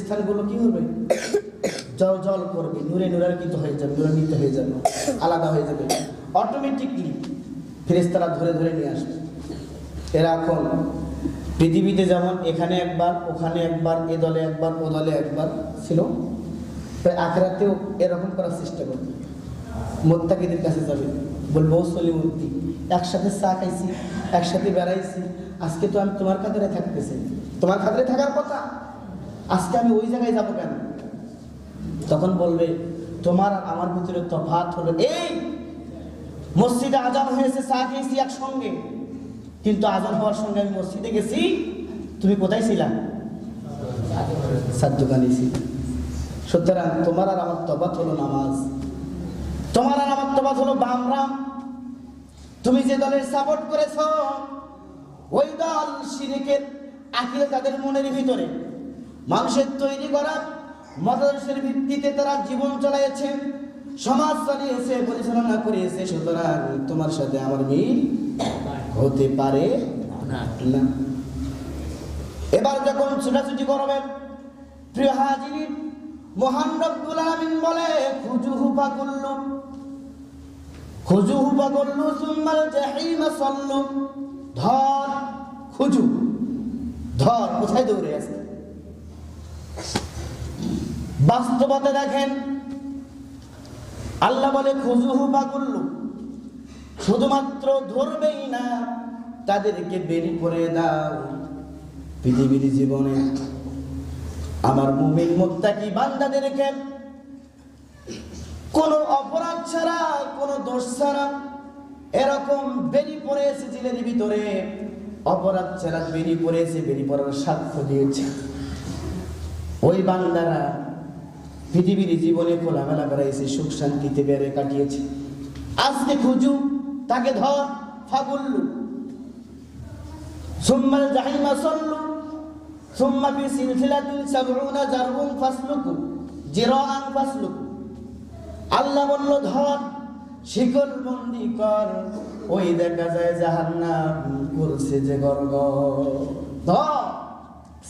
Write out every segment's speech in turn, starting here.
স্থানগুলো কি হবে? জল জল করবে, নূরে নূরান্বিত হয়ে যাবে, নূরান্বিত হয়ে যাবে, আলাদা হয়ে যাবে। অটোমেটিকলি ফেরেস্তারা ধরে ধরে নিয়ে আসবে। এরা এখন পৃথিবীতে যেমন এখানে একবার, ওখানে একবার, এ দলে একবার, ও দলে একবার ছিল, তাই আখরাতেও এরকম করার চেষ্টা করবে মোত্তাকিদের কাছে যাবে, বলব সলিমুদ্দি একসাথে চা খাইছি, একসাথে বেড়াইছি, আজকে তো আমি তোমার খাতারে থাকতেছি। তোমার খাতারে থাকার কথা? আজকে আমি ওই জায়গায় যাব কেন? তখন বলবে, তোমার আর আমার ভিতরে তফাৎ হলো এই, মসজিদে আজান হয়েছে, চা খেয়েছি একসঙ্গে। কিন্তু আজান হওয়ার সঙ্গে আমি মসজিদে গেছি। তুমি কোথায় ছিলা? সার দোকানে ছিল। সুতরাং তোমার আর আমার তফাৎ হলো নামাজ। তোমার আর আমার তফাৎ হলো বামরাম। তুমি যে দলের সাপোর্ট করেছ, ওই দল সিরিকের আকিলে তাদের মনের ভিতরে। মানুষের তৈরি করা মতাদর্শের ভিত্তিতে তারা জীবন চালাইছে, সমাজ চালিয়েছে, পরিচালনা করিয়েছে সুতরাং তোমার সাথে আমার মিল হতে পারে। না এবার যখন ছুটাছুটি করবেন, প্রিয় হাজির মহান রব্বুল আলামিন বলে খুজুহু ফাকুল্লু খুজুহু ফাকুল্লু সুম্মাল জাহিমা সাল্লু, ধর খুজু ধর, কোথায় দৌড়ে আছে বাস্তবতা দেখেন। আল্লাহ বলে খুজুহু ফাকুল্লু শুধুমাত্র ধরবেই না, তাদেরকে বেরি করে দাও। পৃথিবীর জীবনে আমার মুমিন মুত্তাকি বান্দাদেরকে কোনো অপরাধ ছাড়া, কোনো দোষ ছাড়া এরকম বেরি পড়েছে জেলের ভিতরে, অপরাধ ছাড়া বেরি পড়েছে বেরি পড়ার সাক্ষ্য দিয়েছে। ওই বান্দারা পৃথিবীর জীবনে খোলামেলা বেড়াইছে সুখ শান্তিতে বেড়ে কাটিয়েছে। আজকে খুঁজু, তাকে ধর, ফাগুল্লু। সুম্মাল জাহিমা সল্লু। সুম্মা ফি সিলসিলাতিন সাবউনা জারহুম ফাসলুকু, জিরাআন ফাসলুকু। আল্লাহ বলল, ধর, শিকল বন্দি কর। ওই দেখা যায় জাহান্নাম করছে যে গর্গ ধর,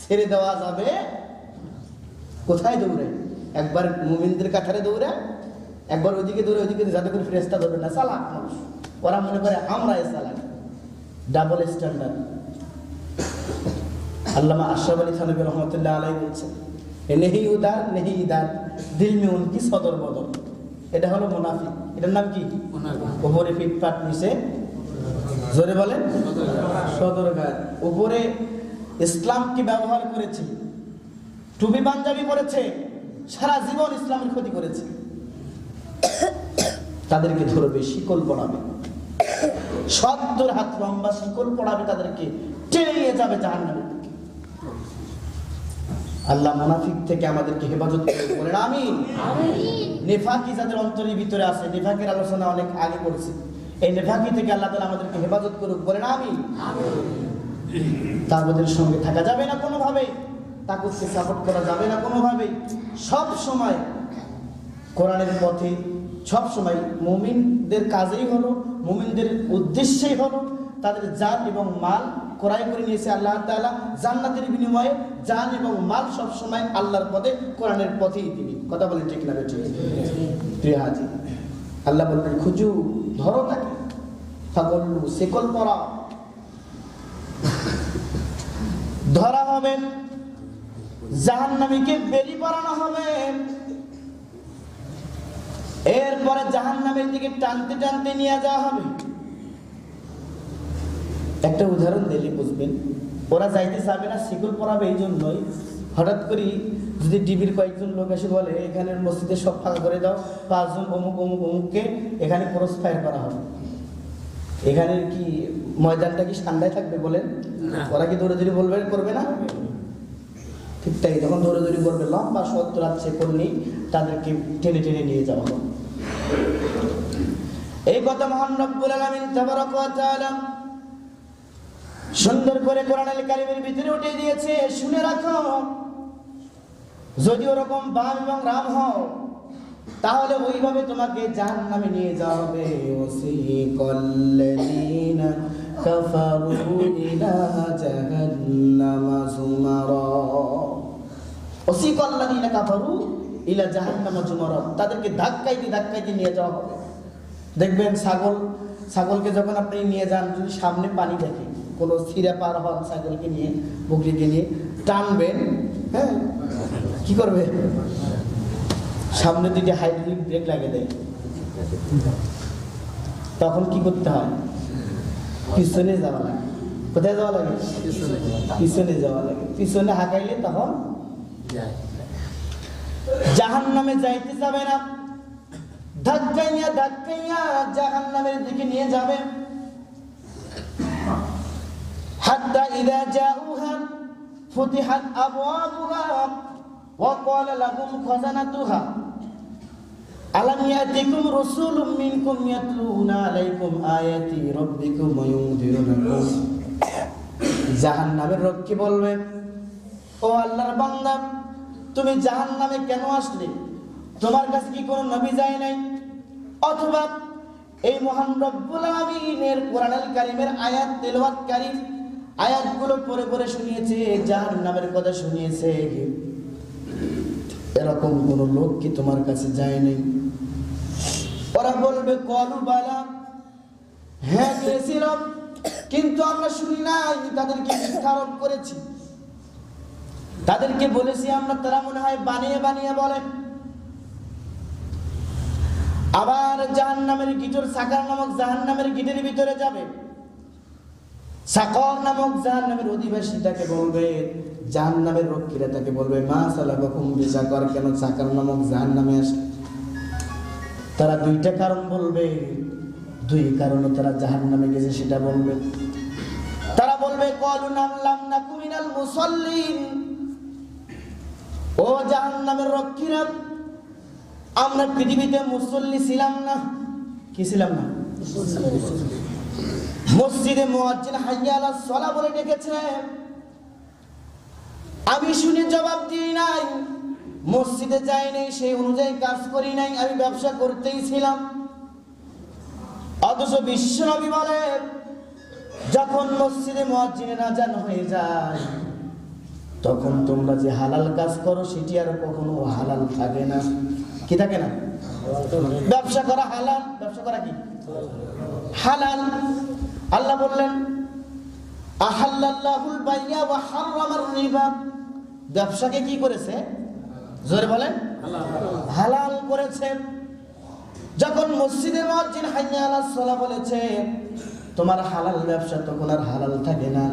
ছেড়ে দেওয়া যাবে কোথায় দৌড়ে একবার মুমিনদের কাছারে দৌড়ে একবার ওইদিকে দৌড়ে ওইদিকে যাতে করে ফ্রেস্তা ধরবে না মানুষ ওরা মনে করে আমরা এ চালাক ডাবল স্ট্যান্ডার্ড আল্লামা আশরাফ আলী থানবী রহমতুল্লাহ আলাই বলছেন এ নেহি উদার নেহি ইদার দিল মে উনকি সদর বদর। এটা হলো মুনাফিক। এটার নাম কি? ওপরে ফিটপাট নিচে। জোরে বলেন। সদর গায়ে উপরে ইসলামকে ব্যবহার করেছে? টুপি পাঞ্জাবি পরেছে? সারা জীবন ইসলামের ক্ষতি করেছে। তাদেরকে ধরবে শিকল পড়াবে। সত্তর হাত লম্বা শিকল পড়াবে তাদেরকে টেনে যাবে জাহান্নামের দিকে। আল্লাহ মুনাফিক থেকে আমাদেরকে হেফাজত করে বলেন আমি নেফাকি যাদের অন্তরের ভিতরে আছে নেফাকের আলোচনা অনেক আগে করেছি। এই নেফাকি থেকে আল্লাহ তালা আমাদেরকে হেফাজত করুক বলেন আমি তাগুদের সঙ্গে থাকা যাবে না কোনোভাবে। তাগুদকে সাপোর্ট করা যাবে না কোনোভাবেই। সব সময় কোরআনের পথে, সব সময় মুমিনদের কাজেই হলো, মুমিনদের উদ্দেশ্যেই হলো, তাদের জান এবং মাল ক্রয় করে নিয়েছে আল্লাহ তাআলা। জান্নাতের বিনিময়ে জান এবং মাল সব সময় আল্লাহর পথে, কোরআনের পথেই দিবি কথা বলেন ঠিক না ঠিক হাজি, আল্লাহ বলবেন, খুজু, ধরো তাকে। ফাগল্লু সেকল পরা ধরা হবে জাহান্নামীকে বেরি পরানো হবে। এরপরে জাহান্নামের দিকে টানতে টানতে নিয়ে যাওয়া হবে। একটা উদাহরণ দিলে বুঝবেন ওরা যাইতে চাবে না শিকল পরাবে এই জন্যই হঠাৎ করে যদি ডিবির কয়েকজন লোক এসে বলে এখানের মসজিদে সব ফাঁকা করে দাও পাঁচজন অমুক অমুক অমুককে এখানে ক্রস ফায়ার করা হবে। এখানে কি ময়দানটা কি ঠান্ডায় থাকবে বলেন? ওরা কি দৌড়ে দৌড়ে বলবেন করবে না? ঠিক তাই, যখন দৌড়াদৌড়ি করবে, লম্বা সত্তর হাত শেকল নেই তাদেরকে টেনে টেনে নিয়ে যাওয়া এই কথা মহান রব্বুল আলামিন সুন্দর করে কোরআনুল কারীমের ভিতরে উঠে দিয়েছে, শুনে রাখো। যদি ওরকম বাম এবং রাম হও, তাহলে ওইভাবে তোমাকে জান জাহান্নামে নিয়ে যাওয়া হবে। কাফারু ইলা জাহান্নামা। যুমারা ওসিকল্লাদিনা কাফারু ইলা জাহান্নামা জুমারাত তাদেরকে ধাক্কাইতে ধাক্কাইতে নিয়ে যাওয়া হবে। দেখবেন ছাগল, ছাগলকে যখন আপনি নিয়ে যান, যদি সামনে পানি দেখে, কোনো ছিঁড়া পার হন ছাগলকে নিয়ে, বকরিকে নিয়ে, টানবেন হ্যাঁ? কি করবে? সামনে দিকে হাইড্রোলিক ব্রেক লাগে দেয়। তখন কি করতে হয়? পিছনে যাওয়া লাগে। কোথায় যাওয়া লাগে? পিছনে যাওয়া লাগে। পিছনে হাঁকাইলে তখন জাহান নামে যাইতে যাবে না। ধাক্কাইয়া ধাক্কাইয়া জাহান নামের দিকে নিয়ে যাবে। হাত্তা ইদা জাউহা, ফুতিহাত আবওয়াবুহা, ওয়া ক্বালা লাহুম খাজানাতুহা। আলাম ইয়াতিকুম রাসূলুম মিনকুম ইয়াতলুনা আলাইকুম আয়াতি রাব্বিকুম ওয়া ইউনযিরুনাকুম জাহান্নামের রক্ষী বলবে? ও আল্লাহর বান্দা তুমি জাহান্নামে কেন আসলে? তোমার কাছে কি কোনো নবী যায় নাই? অথবা এই মহান রব্বুল আমিনের কোরআনুল কারীমের আয়াত তেলাওয়াতকারী আয়াতগুলো পড়ে পড়ে শুনিয়েছে, জাহান্নামের কথা শুনিয়েছে। এরকম কোন লোক কি তোমার কাছে যায় নাই? ওরা বলবে, কলু বালা। হ্যাঁ গিয়েছিলাম কিন্তু আমরা শুনি নাই, তাদেরকে মিথ্যারোপ করেছি। তাদেরকে বলেছি আমরা, তারা মনে হয় বানিয়ে বানিয়ে বলে। আবার জাহান নামের গিটর, সাকার নামক জাহান নামের গিটের ভিতরে যাবে। সাকর নামক জাহান নামের অধিবাসী তাকে বলবে জাহান নামের রক্ষীরা তাকে বলবে, মা সালাবাকুম বিসাকর কেন সাকার নামক জাহান নামে আসে তারা দুইটা কারণ বলবে। দুই কারণে তারা জাহান নামে গেছে, সেটা বলবে। তারা বলবে, কলু নামলাম না কুমিনাল মুসল্লিন ও জাহান নামের রক্ষীরা, আমরা পৃথিবীতে মুসল্লি ছিলাম না। কি ছিলাম না? মসজিদে মুয়াজ্জিন হাইয়া আলাস সালাহ বলে ডেকেছে। আমি শুনে জবাব দিই নাই, মসজিদে যাই নাই, সেই অনুযায়ী কাজ করি নাই, আমি ব্যবসা করতেই ছিলাম। অথচ বিশ্বনবী বলে, যখন মসজিদে মুয়াজ্জিনের আজান হয়ে যায় তখন তোমরা যে হালাল কাজ করো, সেটি আর কখনো হালাল থাকে না। কি থাকে না? ব্যবসা করা হালাল, ব্যবসা করা কি? হালাল। আল্লাহ বললেন, আহাল্লাল্লাহুল বাইয়া ওয়া হারামার রিবা। ব্যবসাকে কি করেছে? জোরে বলেন। হালাল করেছে। যখন মসজিদে মুয়াজ্জিন হাইয়া আলাস সালাহ বলেছে, তোমার হালাল ব্যবসা তখন আর হালাল থাকে না।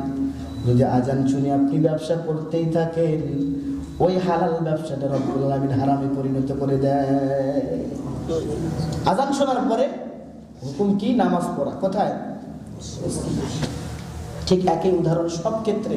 যদি আজান শুনে আপনি ব্যবসা করতেই থাকেন, ওই হালাল ব্যবসাটা রব্বুল হারামে পরিণত করে দেয়। আজান শোনার পরে হুকুম কি? নামাজ পড়া। কোথায়? ঠিক একই উদাহরণ সব ক্ষেত্রে।